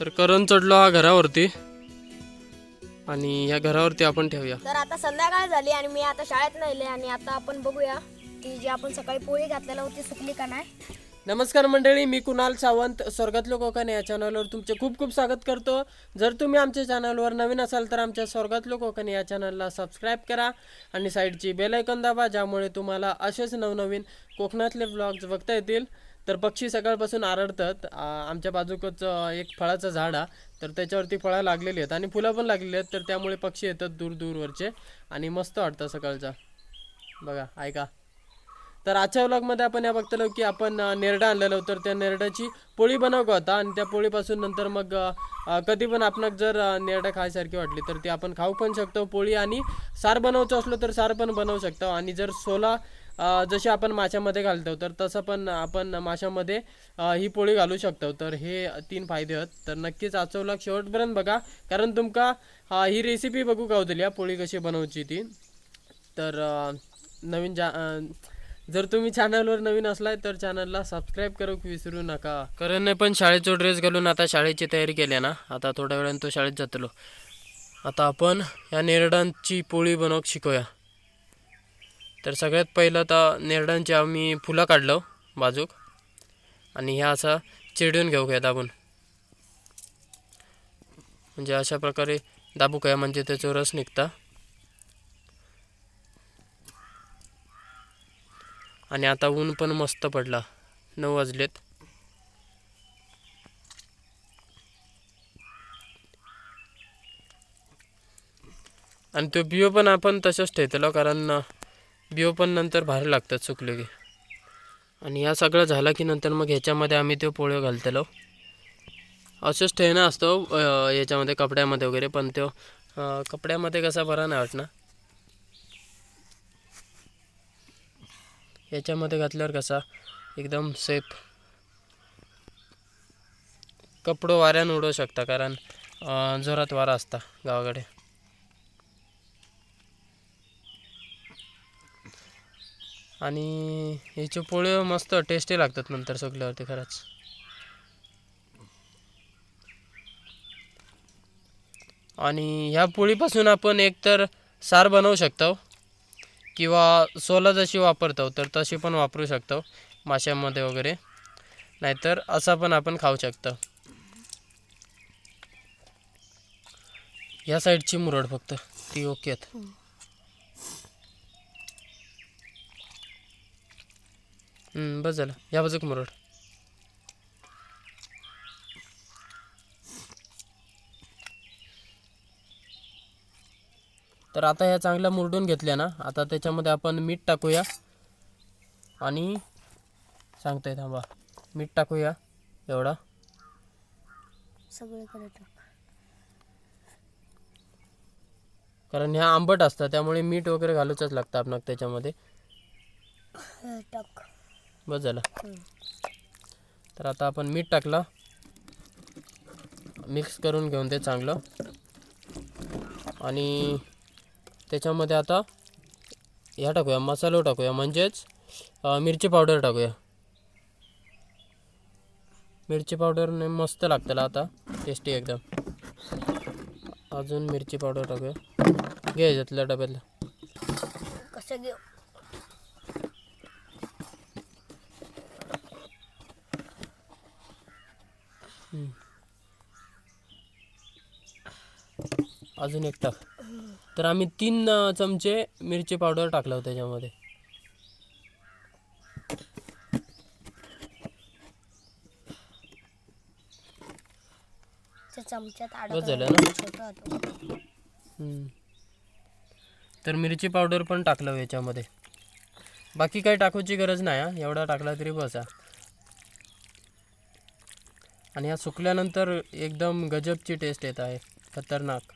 तर करण चढलो हा घरावरती. आणि ह्या घरावरती आपण ठेवूया. तर आता संध्याकाळ झाली आणि मी आता शाळेत नाही आणि आता आपण बघूया की जी आपण सकाळी पोळी घातलेला होती सुकली का नाही. नमस्कार मंडळी मी कुणाल सावंत स्वर्गातलो कोकण या चॅनलवर तुमचे खूप खूप स्वागत करतो. जर तुम्ही आमच्या चॅनलवर नवीन असाल तर आमच्या स्वर्गातलो कोकण या चॅनलला सबस्क्राईब करा आणि साईडची बेल ऐकन दाबा ज्यामुळे तुम्हाला असेच नवनवीन कोकणातले व्लॉग्स बघता येतील. तर पक्षी सकाळपासून आरडतात. आमच्या बाजूकच एक फळाचं झाड आहे. तर त्याच्यावरती फळं लागलेली आहेत आणि फुलं पण लागलेली आहेत. तर त्यामुळे पक्षी येतात दूर दूरवरचे आणि मस्त वाटतं सकाळचा. बघा ऐका. तर आजच्या व्लॉगमध्ये आपण या बघतलो की आपण नेरडं नेरडा आणलेलो तर त्या नेरड्याची पोळी बनवतो आता आणि त्या पोळीपासून नंतर मग कधी पण आपण जर अ, नेरडा खायसारखी वाटली तर ती आपण खाऊ पण शकतो. पोळी आणि सार बनवायचं असलो तर सार पण बनवू शकतो. आणि जर सोला जशी आपण माशामध्ये घालतो तर तसं पण आपण माशामध्ये ही पोळी घालू शकतो. तर हे तीन फायदे आहेत. तर नक्कीच आजचा शेवटपर्यंत बघा. कारण तुमका ही रेसिपी बघू गावतली हो या पोळी कशी बनवची ती? तर नवीन जा जर तुम्ही चॅनलवर नवीन असलाय तर चॅनलला सबस्क्राईब करू विसरू नका. करणने पण शाळेचा ड्रेस घालून आता शाळेची तयारी केली ना? आता थोड्या वेळानं तो शाळेत जातलो. आता आपण या नेरडांची पोळी बनवूक शिकूया. तर सगळ्यात पहिलं तर नेरडांची आम्ही फुलं काढलं बाजूक. आणि ह्या असा चिरडून घेऊ घ्या दाबून. म्हणजे अशा प्रकारे दाबू काय म्हणजे त्याचा रस निघता. आणि आता ऊन पण मस्त पडला. नऊ वाजलेत. आणि तो बियो पण आपण तसंच ठेवतलो कारण बिओ बियो पण नंतर भारी लागतात सुकले की. आणि ह्या सगळं झालं की नंतर मग ह्याच्यामध्ये आम्ही तो पोळ्यो घालतलो. असंच ठेवणं असतो हो, याच्यामध्ये कपड्यामध्ये वगैरे पण तो कपड्यामध्ये कसा बरा नाही वाटणार. याच्यामध्ये घातल्यावर कसा एकदम सेफ कपडो वाऱ्यानं उडवू शकता कारण जोरात वारा असता गावाकडे. आणि ह्याचे पोळे मस्त टेस्टी लागतात नंतर सुकल्यावरती खरंच. आणि ह्या पोळीपासून आपण एकतर सार बनवू शकतो किंवा सोला जशी वापरतो तर तशी पण वापरू शकतो माशामध्ये वगैरे. नाहीतर असा पण आपण खाऊ शकतो. या साईडची मुरड फक्त ती ओके आहेत बस झालं. या बाजूक मुरड तर आता ह्या चांगल्या मुरडून घेतल्या ना आता त्याच्यामध्ये आपण मीठ टाकूया. आणि सांगताय थांबा मीठ टाकूया एवढा. सगळीकडे कारण ह्या आंबट असतात त्यामुळे मीठ वगैरे घालूचंच लागतं आपण त्याच्यामध्ये. टाक. बस झालं. तर आता आपण मीठ टाकलं. मिक्स करून घेऊन ते चांगलं. आणि त्याच्यामध्ये आता ह्या टाकूया मसालो टाकूया. म्हणजेच मिरची पावडर टाकूया. मिरची पावडरने मस्त लागतं आता. टेस्टी एकदम. अजून मिरची पावडर टाकूया. घे याच्यातल्या डब्यातलं. कसं घेऊ अजून एक टाक. तर आम्ही तीन चमचे मिरची पावडर टाकलं होतं त्याच्यामध्ये. झालं ना? तर मिरची पावडर पण टाकलं याच्यामध्ये. बाकी काही टाकूची गरज नाही हा. एवढा टाकला तरी बस हा. आणि ह्या सुकल्यानंतर एकदम गजबची टेस्ट येत आहे. खतरनाक.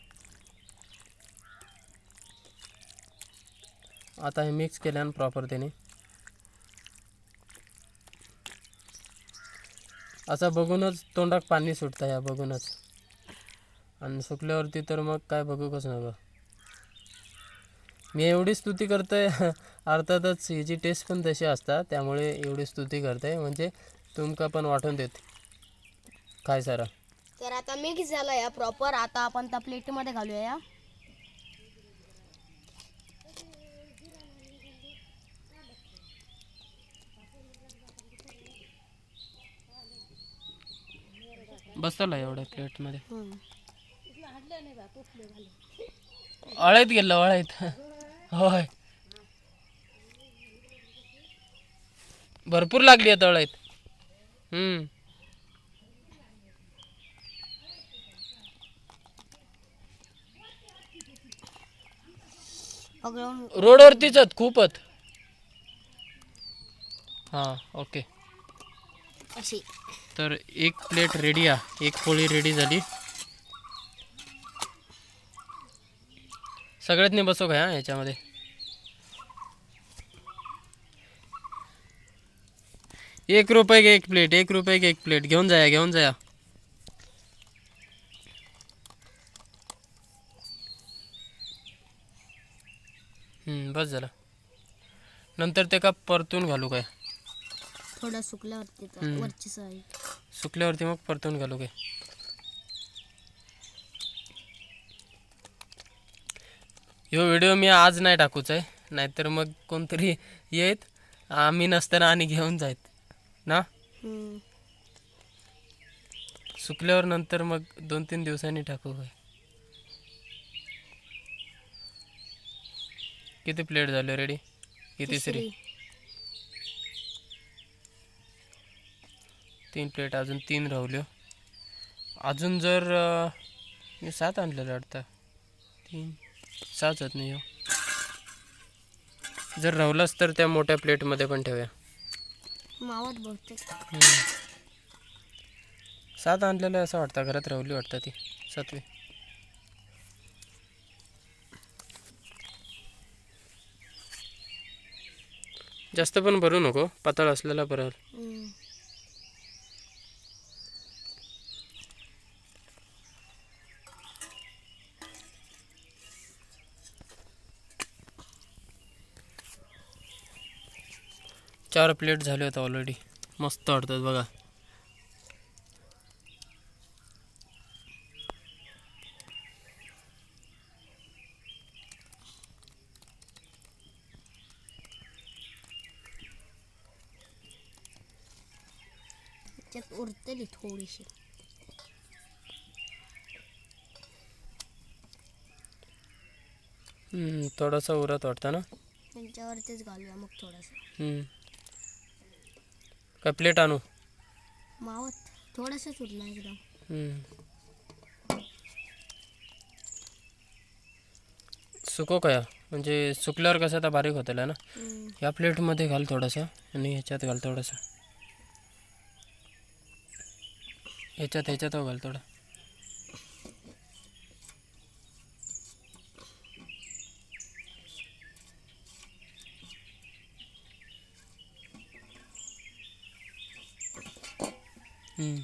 आता हे मिक्स केल्यानं प्रॉपर त्याने. असं बघूनच तोंडात पाणी सुटतं या बघूनच. आणि सुकल्यावरती तर मग काय बघूकच कसं नका. मी एवढी स्तुती करतोय अर्थातच ह्याची टेस्ट पण तशी असतात त्यामुळे एवढी स्तुती करते म्हणजे तुमका पण वाटून देत. काय सारा? तर आता मिक्स झालं या प्रॉपर आता आपण त्या प्लेटमध्ये घालूया या. बसला एवढ्या प्लेटमध्ये अळ्यात गेलं अळ्यात. होय. भरपूर लागली आता अळ्यात. हम्म. रोडवरतीच आहेत खूपच हां ओके. अशी. तर एक प्लेट रेडी आ एक पोळी रेडी झाली. सगळ्यातनी बसो काय हा एक रुपये एक प्लेट एक रुपये एक प्लेट घेऊन जाया घेऊन जाया. हम्म, बस झालं. नंतर ते का परतून घालू काय? थोडं सुकल्यावरती तर हम्म. वरची साईड सुकल्यावरती मग परतून घालू काय ह्यो व्हिडिओ मी आज नाही टाकूच आहे नाहीतर मग कोणतरी येत आम्ही नसताना आणि घेऊन जायत ना? हम्म. सुकल्यावर नंतर मग दोन तीन दिवसांनी टाकू काय किती प्लेट झाले रेडी किती तिसरी. तीन प्लेट अजून तीन राहुल्यो अजून जर मी सात आणलेलं वाटतं. तीन सात होत नाही हो. जर राहुलाच तर त्या मोठ्या प्लेटमध्ये पण ठेवूया. मावत हम्म. सात आणलेलं असं वाटतं घरात राहुली वाटतं ती सातवी. जास्त पण भरू नको पातळ असलेला बरं चार प्लेट झाले होते ऑलरेडी मस्त वाटतात बघा. उरतली थोडीशी. हम्म, थोडासा उरत वाटतं ना? त्यांच्यावरतीच घालूया मग थोडंसं. काय प्लेट आणू? मावत थोडंसंच उरलं एकदम. सुको काय म्हणजे सुकल्यावर कसं आता बारीक होतं ना? हम्म. ह्या प्लेटमध्ये घाल थोडंसं आणि ह्याच्यात घाल थोडंसं. ह्याच्यात ह्याच्यात घाल थोडं हम्म.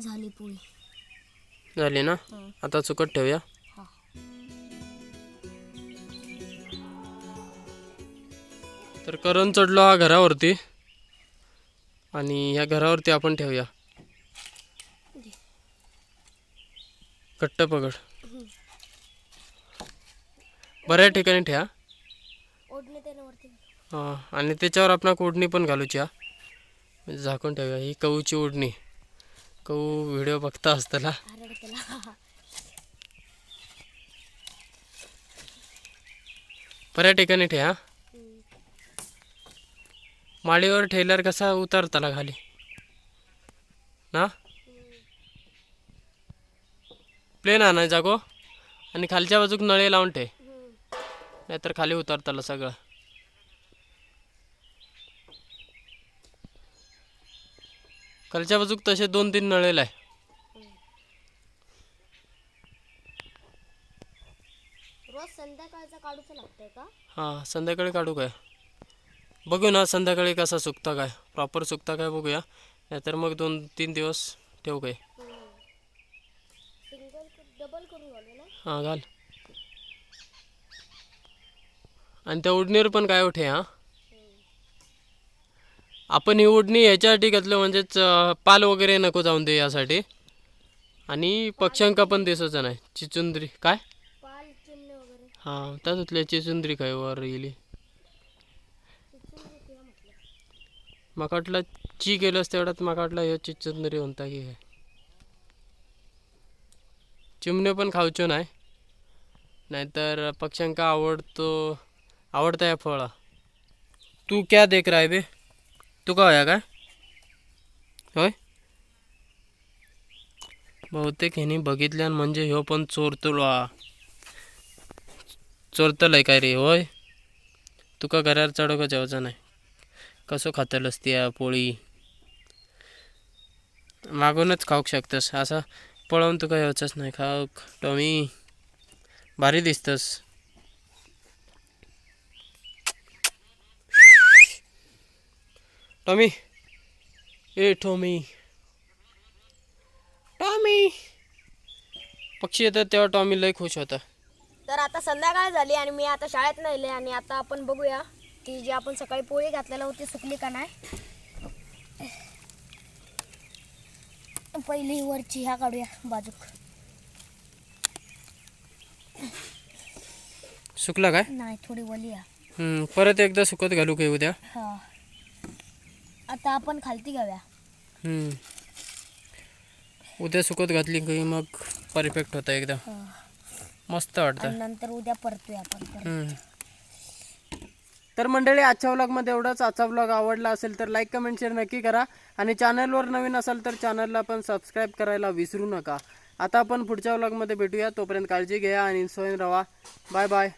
झाली पोळी. झाली ना? हं. आता चुकट ठेवूया. हा. तर करण चढलो हा घरावरती. आणि ह्या घरावरती आपण ठेवूया. घट्ट पकड. बऱ्या ठिकाणी ठेवा. ओढणी हा, आणि त्याच्यावर आपण ओढणी पण घालूची हा. म्हणजे झाकून ठेवूया. ही कऊची ओढणी. कऊ व्हिडिओ बघता असताना. त्याला बऱ्या ठिकाणी ठेवा माळीवर ठेवल्यावर कसा उतारताला खाली? ना? प्लेन आणायचा जागो आणि खालच्या बाजूक नळे लावून ठे नाहीतर खाली उतरताला सगळं. खालच्या बाजूक तसे दोन तीन नळेल आहे. रोज संध्याकाळचं काढूचं लागतंय का? हां संध्याकाळी काढू काय? बघू ना संध्याकाळी कसा सुकता काय? प्रॉपर सुकता काय बघूया. नाहीतर मग दोन तीन दिवस ठेवू काय? सिंगल डबल करून घालू ना? हां घाल. आणि त्या उडणीवर पण काय उठे हा? आपण ही उडणी ह्याच्यासाठी घेतलं म्हणजेच पाल वगैरे नको जाऊन दे यासाठी. आणि पक्ष्यांका पण दिसायचं नाही. चिचुंद्री काय? हां त्याच्यातल्या चिचुंद्री काय वर येईल. माका वाटलं ची गेलंस तेवढ्यात माका वाटलं ह्यो चिचुंद्री म्हणता की काय चिमणे पण खावचो नाही. नाहीतर पक्ष्यांका आवडतो आवडता या फळ. तू क्या देख रहा है बे? तू का होया काय? होय? बहुतेक ह्यानी बघितल्यान म्हणजे ह्यो पण चोरतलो हा चोरतलंय काय रे होय? तुका घरार चढवका जेवायचं नाही? कसं खातलस ती पोळी? मागूनच खाऊक शकतस. असं पळवून तुका येवचंच नाही. खाऊक. टॉमी भारी दिसतस. टॉमी ए टॉमी टॉमी पक्षी येतात तेव्हा टॉमी लय खुश होता तर आता संध्याकाळ झाली आणि मी आता शाळेत नाहीले आणि आता आपण बघूया ती जी आपण सकाळी पोळी घातलेला होती सुकली का नाही. पहिली वरची ह्या काढूया बाजूक. सुकला काय? नाही थोडी वली परत एकदा सुकत घालू काय उद्या हा. आता आपण खालती घ्याव्या. हम्म. उद्या सुकत घातली की मग परफेक्ट होता एकदम हा. मस्त वाटतं. नंतर उद्या परतूया आपण परत. तर मंडळी आजच्या व्लॉगमध्ये एवढंच. आजचा व्लॉग आवडला असेल तर लाईक कमेंट शेअर नक्की करा. आणि चॅनलवर नवीन असाल तर चॅनलला पण सबस्क्राईब करायला विसरू नका. आता आपण पुढच्या व्लॉगमध्ये भेटूया. तोपर्यंत काळजी घ्या आणि सोयीन राहा बाय बाय